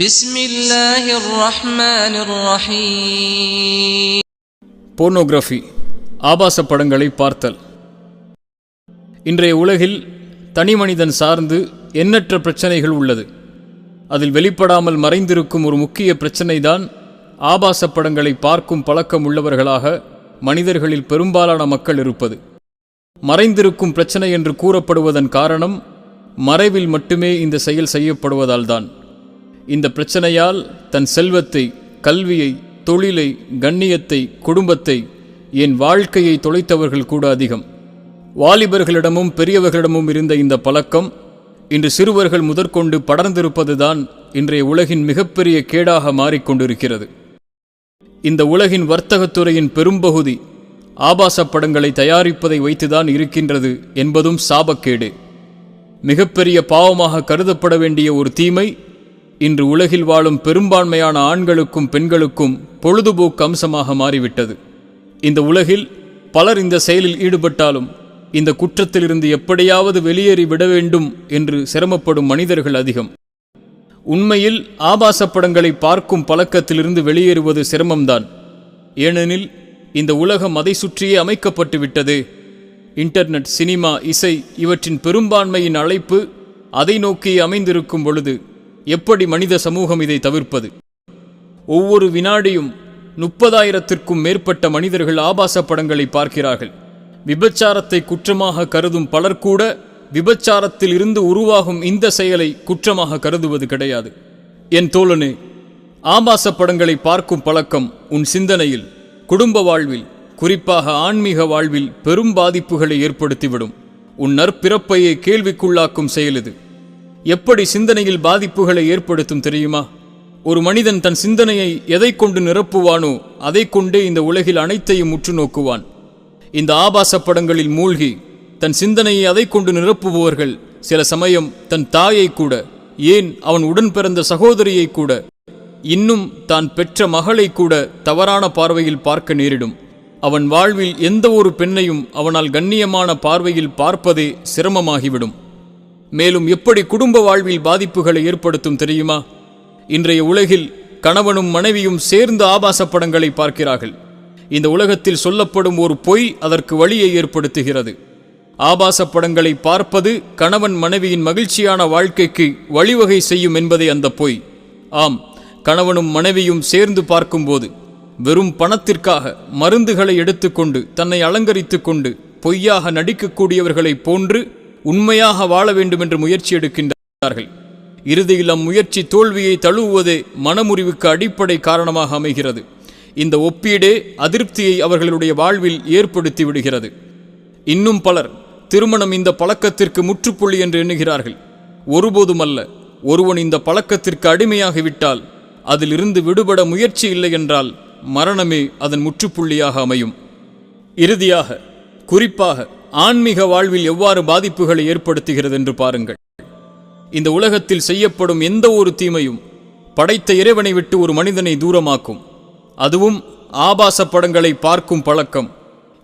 بسم الله الرحمن الرحيم pornography ஆபாச படங்களை பார்த்தல் இன்றைய உலகில் தனிமனிதன் சார்ந்து எண்ணற்ற பிரச்சனைகள் உள்ளது அதில் வெளிப்படாமல் மறைந்திருக்கும் ஒரு முக்கிய பிரச்சனைதான் ஆபாச படங்களை பார்க்கும் பழக்கம் உள்ளவர்களாக மனிதர்களில் பெரும்பாலான மக்கள் இருப்பது மறைந்திருக்கும் பிரச்சனை என்று கூறப்படுவதன் காரணம் மறைவில் மட்டுமே இந்த செயல் செய்யப்படுவதால்தான் இந்த பிரச்சனையால் தன் செல்வத்தை கல்வியை தொழிலை கண்ணியத்தை குடும்பத்தை என் வாழ்க்கையை தொலைத்தவர்கள் கூட அதிகம். வாலிபர்களிடமும் பெரியவர்களிடமும் இருந்த இந்த பழக்கம் இன்று சிறுவர்கள் முதற்கொண்டு படர்ந்திருப்பதுதான் இன்றைய உலகின் மிகப்பெரிய கேடாக மாறிக்கொண்டிருக்கிறது. இந்த உலகின் வர்த்தகத்துறையின் பெரும்பகுதி ஆபாச படங்களை தயாரிப்பதை வைத்துதான் இருக்கின்றது என்பதும் சாபக்கேடு. மிகப்பெரிய பாவமாக கருதப்பட வேண்டிய ஒரு தீமை இன்று உலகில் வாழும் பெரும்பான்மையான ஆண்களுக்கும் பெண்களுக்கும் பொழுதுபோக்கு அம்சமாக மாறிவிட்டது. இந்த உலகில் பலர் இந்த செயலில் ஈடுபட்டாலும் இந்த குற்றத்திலிருந்து எப்படியாவது வெளியேறி விட வேண்டும் என்று சிரமப்படும் மனிதர்கள் அதிகம். உண்மையில் ஆபாச படங்களை பார்க்கும் பழக்கத்திலிருந்து வெளியேறுவது சிரமம்தான். ஏனெனில் இந்த உலகம் அதை சுற்றியே அமைக்கப்பட்டு விட்டது இன்டர்நெட் சினிமா இசை இவற்றின் பெரும்பான்மையின் அழைப்பு அதை நோக்கி அமைந்திருக்கும் பொழுது எப்படி மனித சமூகம் இதை தவிர்ப்பது? ஒவ்வொரு வினாடியும் முப்பதாயிரத்திற்கும் மேற்பட்ட மனிதர்கள் ஆபாச படங்களை பார்க்கிறார்கள். விபச்சாரத்தை குற்றமாக கருதும் பலர் கூட விபச்சாரத்தில் இருந்து உருவாகும் இந்த செயலை குற்றமாக கருதுவது கிடையாது. என் தோழனே ஆபாச படங்களை பார்க்கும் பழக்கம் உன் சிந்தனையில் குடும்ப வாழ்வில் குறிப்பாக ஆன்மீக வாழ்வில் பெரும் பாதிப்புகளை ஏற்படுத்திவிடும். உன் நற்பிறப்பையே கேள்விக்குள்ளாக்கும் செயல் இது. எப்படி சிந்தனையில் பாதிப்புகளை ஏற்படுத்தும் தெரியுமா? ஒரு மனிதன் தன் சிந்தனையை எதை கொண்டு நிரப்புவானோ அதை கொண்டே இந்த உலகில் அனைத்தையும் உற்று நோக்குவான். இந்த ஆபாச படங்களில் மூழ்கி தன் சிந்தனையை அதை கொண்டு நிரப்புபவர்கள் சில சமயம் தன் தாயை கூட ஏன் அவன் உடன் பிறந்த சகோதரியை கூட இன்னும் தான் பெற்ற மகளை கூட தவறான பார்வையில் பார்க்க நேரிடும். அவன் வாழ்வில் எந்த ஒரு பெண்ணையும் அவனால் கண்ணியமான பார்வையில் பார்ப்பதே சிரமமாகிவிடும். மேலும் எப்படி குடும்ப வாழ்வில் பாதிப்புகளை ஏற்படுத்தும் தெரியுமா? இன்றைய உலகில் கணவனும் மனைவியும் சேர்ந்து ஆபாச படங்களை பார்க்கிறார்கள். இந்த உலகத்தில் சொல்லப்படும் ஒரு பொய் அதற்கு வழியை ஏற்படுத்துகிறது. ஆபாச படங்களை பார்ப்பது கணவன் மனைவியின் மகிழ்ச்சியான வாழ்க்கைக்கு வழிவகை செய்யும் என்பதே அந்த பொய். ஆம் கணவனும் மனைவியும் சேர்ந்து பார்க்கும்போது வெறும் பணத்திற்காக மருந்துகளை எடுத்துக்கொண்டு தன்னை அலங்கரித்துக்கொண்டு பொய்யாக நடிக்கக்கூடியவர்களைப் போன்று உண்மையாக வாழ வேண்டும் என்று முயற்சி எடுக்கின்றார்கள். இறுதியில் அம்முயற்சி தோல்வியை தழுவுவதே மனமுறிவுக்கு அடிப்படை காரணமாக அமைகிறது. இந்த ஒப்பீடே அதிருப்தியை அவர்களுடைய வாழ்வில் ஏற்படுத்தி விடுகிறது. இன்னும் பலர் திருமணம் இந்த பழக்கத்திற்கு முற்றுப்புள்ளி என்று எண்ணுகிறார்கள். ஒருபோதும் அல்ல ஒருவன் இந்த பழக்கத்திற்கு அடிமையாகிவிட்டால் அதிலிருந்து விடுபட முயற்சி இல்லை என்றால் மரணமே அதன் முற்றுப்புள்ளியாக அமையும். இறுதியாக குறிப்பாக ஆன்மீக வாழ்வில் எவ்வாறு பாதிப்புகளை ஏற்படுத்துகிறது என்று பாருங்கள். இந்த உலகத்தில் செய்யப்படும் எந்த ஒரு தீமையும் படைத்த இறைவனை விட்டு ஒரு மனிதனை தூரமாக்கும். அதுவும் ஆபாச படங்களை பார்க்கும் பழக்கம்.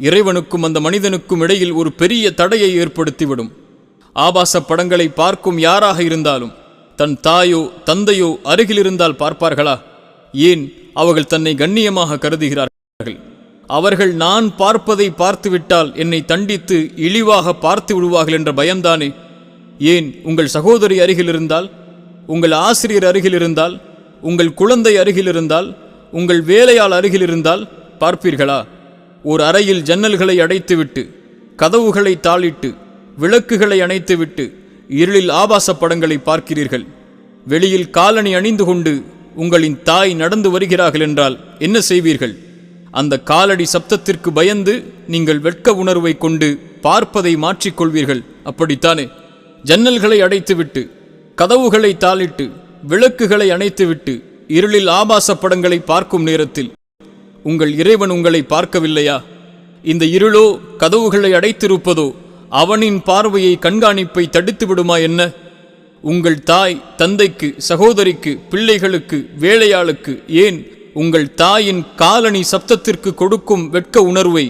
இறைவனுக்கும் அந்த மனிதனுக்கும் இடையில் ஒரு பெரிய தடையை ஏற்படுத்திவிடும். ஆபாச படங்களை பார்க்கும் யாராக இருந்தாலும் தன் தாயோ தந்தையோ அருகில் இருந்தால் பார்ப்பார்களா? ஏன் அவர்கள் தன்னை கண்ணியமாக கருதுகிறார்கள்? அவர்கள் நான் பார்ப்பதை பார்த்துவிட்டால் என்னை தண்டித்து இழிவாக பார்த்து விடுவார்கள் என்ற பயம்தானே? ஏன் உங்கள் சகோதரி அருகில் இருந்தால்? உங்கள் ஆசிரியர் அருகில் இருந்தால்? உங்கள் குழந்தை அருகில் இருந்தால்? உங்கள் வேலையாள் அருகில் இருந்தால்? பார்ப்பீர்களா? ஒரு அறையில் ஜன்னல்களை அடைத்துவிட்டு கதவுகளை தாளிட்டு விளக்குகளை அணைத்துவிட்டு இருளில் ஆபாச படங்களை பார்க்கிறீர்கள். வெளியில் காலணி அணிந்து கொண்டு உங்களின் தாய் நடந்து வருகிறார்கள் என்றால் என்ன செய்வீர்கள்? அந்த காலடி சப்தத்திற்கு பயந்து நீங்கள் வெட்க உணர்வை கொண்டு பார்ப்பதை மாற்றிக்கொள்வீர்கள். அப்படித்தானே? ஜன்னல்களை அடைத்துவிட்டு கதவுகளை தாளிட்டு விளக்குகளை அணைத்துவிட்டு இருளில் ஆபாச படங்களை பார்க்கும் நேரத்தில் உங்கள் இறைவன் உங்களை பார்க்கவில்லையா? இந்த இருளோ கதவுகளை அடைத்திருப்பதோ அவனின் பார்வையை கண்காணிப்பை தடுத்து விடுமா என்ன? உங்கள் தாய் தந்தைக்கு சகோதரிக்கு பிள்ளைகளுக்கு வேலையாளுக்கு ஏன் உங்கள் தாயின் காலணி சப்தத்திற்கு கொடுக்கும் வெட்க உணர்வை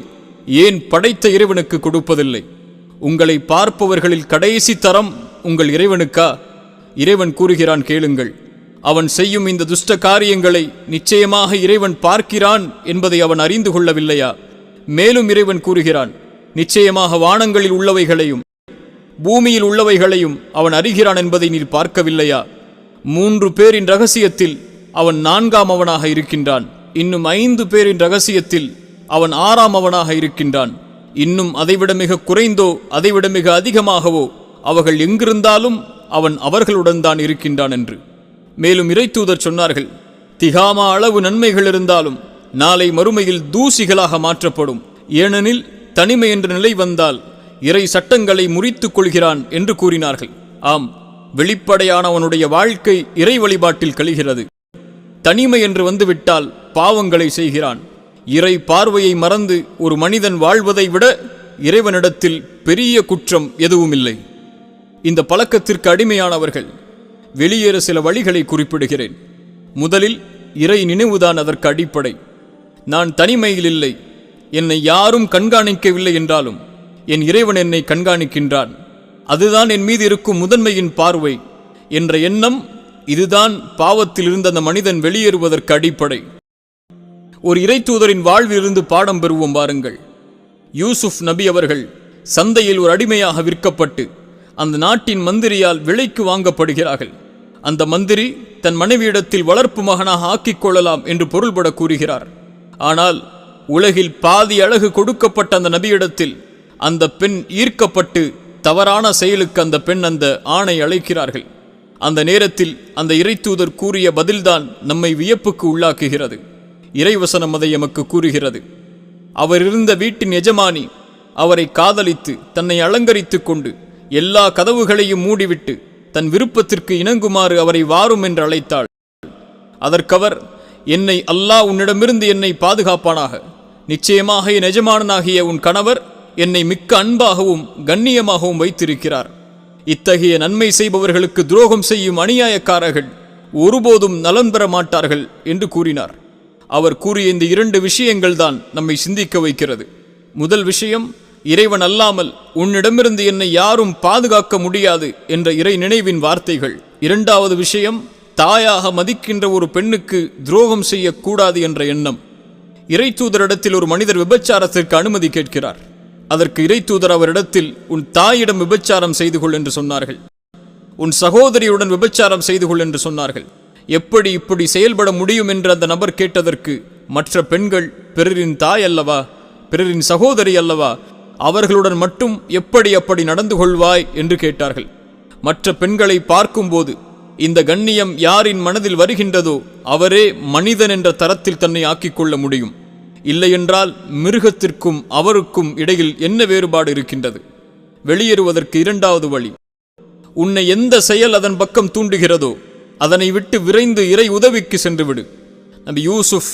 ஏன் படைத்த இறைவனுக்கு கொடுப்பதில்லை? உங்களை பார்ப்பவர்களில் கடைசி தரம் உங்கள் இறைவனுக்கா? இறைவன் கூறுகிறான் கேளுங்கள். அவன் செய்யும் இந்த துஷ்ட காரியங்களை நிச்சயமாக இறைவன் பார்க்கிறான் என்பதை அவன் அறிந்து கொள்ளவில்லையா? மேலும் இறைவன் கூறுகிறான் நிச்சயமாக வானங்களில் உள்ளவைகளையும் பூமியில் உள்ளவைகளையும் அவன் அறிகிறான் என்பதை நீர் பார்க்கவில்லையா? மூன்று பேரின் ரகசியத்தில் அவன் நான்காம் அவனாக இருக்கின்றான். இன்னும் ஐந்து பேரின் ரகசியத்தில் அவன் ஆறாம் அவனாக இருக்கின்றான். இன்னும் அதைவிட மிக குறைந்தோ அதைவிட மிக அதிகமாகவோ அவர்கள் எங்கிருந்தாலும் அவன் அவர்களுடன் தான் இருக்கின்றான் என்று. மேலும் இறைத்தூதர் சொன்னார்கள் திகாமா அளவு நன்மைகள் இருந்தாலும் நாளை மறுமையில் தூசிகளாக மாற்றப்படும். ஏனெனில் தனிமை என்ற நிலை வந்தால் இறை சட்டங்களை முறித்துக் கொள்கிறான் என்று கூறினார்கள். ஆம் வெளிப்படையானவனுடைய வாழ்க்கை இறை வழிபாட்டில் கழிகிறது. தனிமை என்று வந்துவிட்டால் பாவங்களை செய்கிறான். இறை பார்வையை மறந்து ஒரு மனிதன் வாழ்வதை விட இறைவனிடத்தில் பெரிய குற்றம் எதுவுமில்லை. இந்த பழக்கத்திற்கு அடிமையானவர்கள் வெளியேற சில வழிகளை குறிப்பிடுகிறேன். முதலில் இறை நினைவுதான் அதற்கு அடிப்படை. நான் தனிமையில் இல்லை. என்னை யாரும் கண்காணிக்கவில்லை என்றாலும் என் இறைவன் என்னை கண்காணிக்கின்றான். அதுதான் என் மீது இருக்கும் முதன்மையின் பார்வை. என்ற எண்ணம் இதுதான் பாவத்தில் இருந்த அந்த மனிதன் வெளியேறுவதற்கு அடிப்படை. ஒரு இறைத்தூதரின் வாழ்விலிருந்து பாடம் பெறுவோம் பாருங்கள். யூசுப் நபி அவர்கள் சந்தையில் ஒரு அடிமையாக விற்கப்பட்டு அந்த நாட்டின் மந்திரியால் விலைக்கு வாங்கப்படுகிறார்கள். அந்த மந்திரி தன் மனைவியிடத்தில் வளர்ப்பு மகனாக ஆக்கிக் கொள்ளலாம் என்று பொருள்பட கூறுகிறார். ஆனால் உலகில் பாதி அழகு கொடுக்கப்பட்ட அந்த நபியிடத்தில் அந்த பெண் ஈர்க்கப்பட்டு தவறான செயலுக்கு அந்த பெண் அந்த ஆணை அழைக்கிறார்கள். அந்த நேரத்தில் அந்த இறைத்தூதர் கூறிய பதில்தான் நம்மை வியப்புக்கு உள்ளாக்குகிறது. இறைவசனம் அதை எமக்கு கூறுகிறது. அவர் இருந்த வீட்டின் எஜமானி அவரை காதலித்து தன்னை அலங்கரித்துக் கொண்டு எல்லா கதவுகளையும் மூடிவிட்டு தன் விருப்பத்திற்கு இணங்குமாறு அவரை வாரும் என்று அழைத்தாள். அதற்கவர் என்னை அல்லாஹ் உன்னிடமிருந்து என்னை பாதுகாப்பானாக. நிச்சயமாக என் எஜமானனாகிய உன் கணவர் என்னை மிக்க அன்பாகவும் கண்ணியமாகவும் வைத்திருக்கிறார். இத்தகைய நன்மை செய்பவர்களுக்கு துரோகம் செய்யும் அநியாயக்காரர்கள் ஒருபோதும் நலன் பெற மாட்டார்கள் என்று கூறினார். அவர் கூறிய இந்த இரண்டு விஷயங்கள் தான் நம்மை சிந்திக்க வைக்கிறது. முதல் விஷயம் இறைவன் அல்லாமல் உன்னிடமிருந்து என்னை யாரும் பாதுகாக்க முடியாது என்ற இறை நினைவின் வார்த்தைகள். இரண்டாவது விஷயம் தாயாக மதிக்கின்ற ஒரு பெண்ணுக்கு துரோகம் செய்யக்கூடாது என்ற எண்ணம். இறை தூதரிடத்தில் ஒரு மனிதர் விபச்சாரத்திற்கு அனுமதி கேட்கிறார். அதற்கு இறைத்தூதர் அவரிடத்தில் உன் தாயிடம் விபச்சாரம் செய்து கொள் என்று சொன்னார்கள். உன் சகோதரியுடன் விபச்சாரம் செய்து கொள் என்று சொன்னார்கள். எப்படி இப்படி செயல்பட முடியும்? என்று அந்த நபர் கேட்டதற்கு மற்ற பெண்கள் பிறரின் தாய் அல்லவா? பிறரின் சகோதரி அல்லவா? அவர்களுடன் மட்டும் எப்படி அப்படி நடந்து கொள்வாய்? என்று கேட்டார்கள். மற்ற பெண்களை பார்க்கும்போது இந்த கண்ணியம் யாரின் மனதில் வருகின்றதோ அவரே மனிதன் என்ற தரத்தில் தன்னை ஆக்கிக்கொள்ள முடியும். இல்லையென்றால் மிருகத்திற்கும் அவருக்கும் இடையில் என்ன வேறுபாடு இருக்கின்றது? வெளியேறுவதற்கு இரண்டாவது வழி. உன்னை எந்த செயல் அதன் பக்கம் தூண்டுகிறதோ அதனை விட்டு விரைந்து இறை உதவிக்கு சென்றுவிடு. நபி யூசுஃப்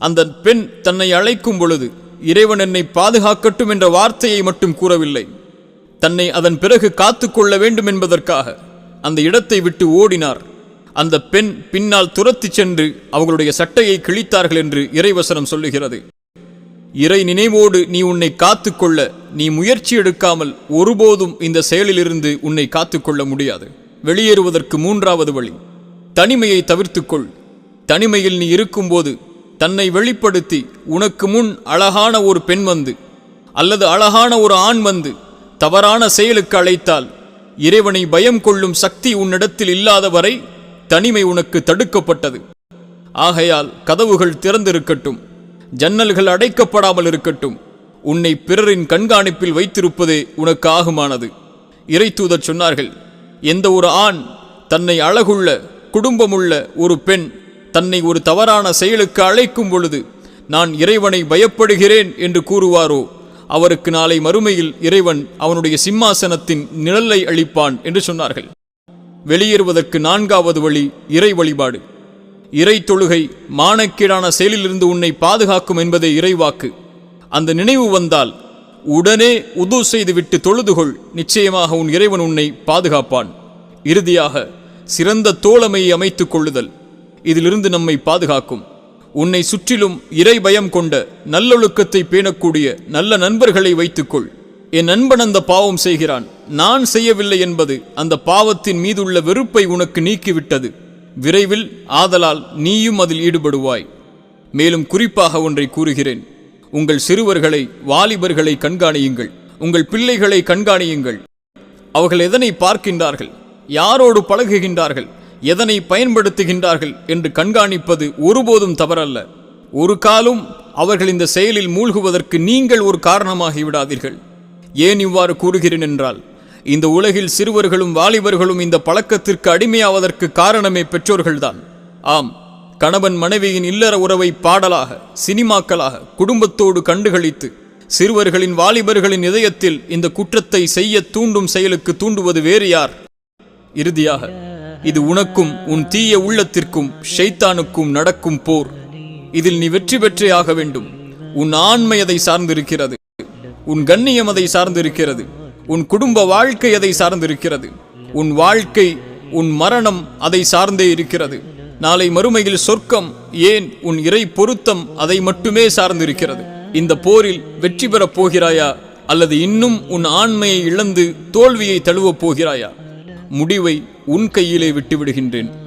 அந்த பெண் தன்னை அழைக்கும் பொழுது இறைவன் என்னை பாதுகாக்கட்டும் என்ற வார்த்தையை மட்டும் கூறவில்லை. தன்னை அதன் பிறகு காத்துக்கொள்ள வேண்டும் என்பதற்காக அந்த இடத்தை விட்டு ஓடினார். அந்த பெண் பின்னால் துரத்திச் சென்று அவர்களுடைய சட்டையை கிழித்தார்கள் என்று இறைவசனம் சொல்லுகிறது. இறை நினைவோடு நீ உன்னை காத்துக்கொள்ள நீ முயற்சி எடுக்காமல் ஒருபோதும் இந்த செயலிலிருந்து உன்னை காத்துக்கொள்ள முடியாது. வெளியேறுவதற்கு மூன்றாவது வழி. தனிமையை தவிர்த்துக்கொள். தனிமையில் நீ இருக்கும்போது தன்னை வெளிப்படுத்தி உனக்கு முன் அழகான ஒரு பெண் வந்து அல்லது அழகான ஒரு ஆண் வந்து தவறான செயலுக்கு அழைத்தால் இறைவனை பயம் கொள்ளும் சக்தி உன்னிடத்தில் இல்லாத வரை தனிமை உனக்கு தடுக்கப்பட்டது. ஆகையால் கதவுகள் திறந்திருக்கட்டும். ஜன்னல்கள் அடைக்கப்படாமல் இருக்கட்டும். உன்னை பிறரின் கண்காணிப்பில் வைத்திருப்பதே உனக்கு ஆகுமானது. இறைத்தூதர் சொன்னார்கள் எந்த ஒரு ஆண் தன்னை அழகுள்ள குடும்பமுள்ள ஒரு பெண் தன்னை ஒரு தவறான செயலுக்கு அழைக்கும் பொழுது நான் இறைவனை பயப்படுகிறேன் என்று கூறுவாரோ? அவருக்கு நாளை மறுமையில் இறைவன் அவனுடைய சிம்மாசனத்தின் நிழலை அளிப்பான் என்று சொன்னார்கள். வெளியேறுவதற்கு நான்காவது வழி இறை வழிபாடு. இறை தொழுகை மானக்கீடான செயலிலிருந்து உன்னை பாதுகாக்கும் என்பதே இறைவாக்கு. அந்த நினைவு வந்தால் உடனே உது செய்துவிட்டு தொழுதுகொள் நிச்சயமாக உன் இறைவன் உன்னை பாதுகாப்பான். இறுதியாக சிறந்த தோழமையை அமைத்துக் கொள்ளுதல். இதிலிருந்து நம்மை பாதுகாக்கும். உன்னை சுற்றிலும் இறை பயம் கொண்ட நல்லொழுக்கத்தை பேணக்கூடிய நல்ல நண்பர்களை வைத்துக்கொள். என் நண்பன் அந்த பாவம் செய்கிறான். நான் செய்யவில்லை என்பது அந்த பாவத்தின் மீதுள்ள வெறுப்பை உனக்கு நீக்கிவிட்டது. விரைவில் ஆதலால் நீயும் அதில் ஈடுபடுவாய். மேலும் குறிப்பாக ஒன்றை கூறுகிறேன். உங்கள் சிறுவர்களை வாலிபர்களை கண்காணியுங்கள். உங்கள் பிள்ளைகளை கண்காணியுங்கள். அவர்கள் எதனை பார்க்கின்றார்கள்? யாரோடு பழகுகின்றார்கள்? எதனை பயன்படுத்துகின்றார்கள்? என்று கண்காணிப்பது ஒருபோதும் தவறல்ல. ஒரு காலும் அவர்கள் இந்த செயலில் மூழ்குவதற்கு நீங்கள் ஒரு காரணமாகி விடாதீர்கள் ஏன் இவ்வாறு கூறுகிறேன் என்றால் இந்த உலகில் சிறுவர்களும் வாலிபர்களும் இந்த பழக்கத்திற்கு அடிமையாவதற்கு காரணமே பெற்றோர்கள்தான். ஆம் கணவன் மனைவியின் இல்லற உறவை பாடலாக சினிமாக்களாக குடும்பத்தோடு கண்டுகளித்து சிறுவர்களின் வாலிபர்களின் இதயத்தில் இந்த குற்றத்தை செய்ய தூண்டும் செயலுக்கு தூண்டுவது வேறு யார்? இறுதியாக இது உனக்கும் உன் தீய உள்ளத்திற்கும் ஷைத்தானுக்கும் நடக்கும் போர். இதில் நீ வெற்றி பெற்றே ஆக வேண்டும். உன் ஆண்மை அதை சார்ந்திருக்கிறது. உன் கண்ணியம் அதை சார்ந்திருக்கிறது. உன் குடும்ப வாழ்க்கை அதை சார்ந்திருக்கிறது. உன் வாழ்க்கை உன் மரணம் அதை சார்ந்தே இருக்கிறது. நாளை மறுமையில் சொர்க்கம் ஏன் உன் இறை பொருத்தம் அதை மட்டுமே சார்ந்திருக்கிறது. இந்த போரில் வெற்றி பெறப் போகிறாயா? அல்லது இன்னும் உன் ஆண்மையை இழந்து தோல்வியை தழுவப் போகிறாயா? முடிவை உன் கையிலே விட்டு விடுகின்றேன்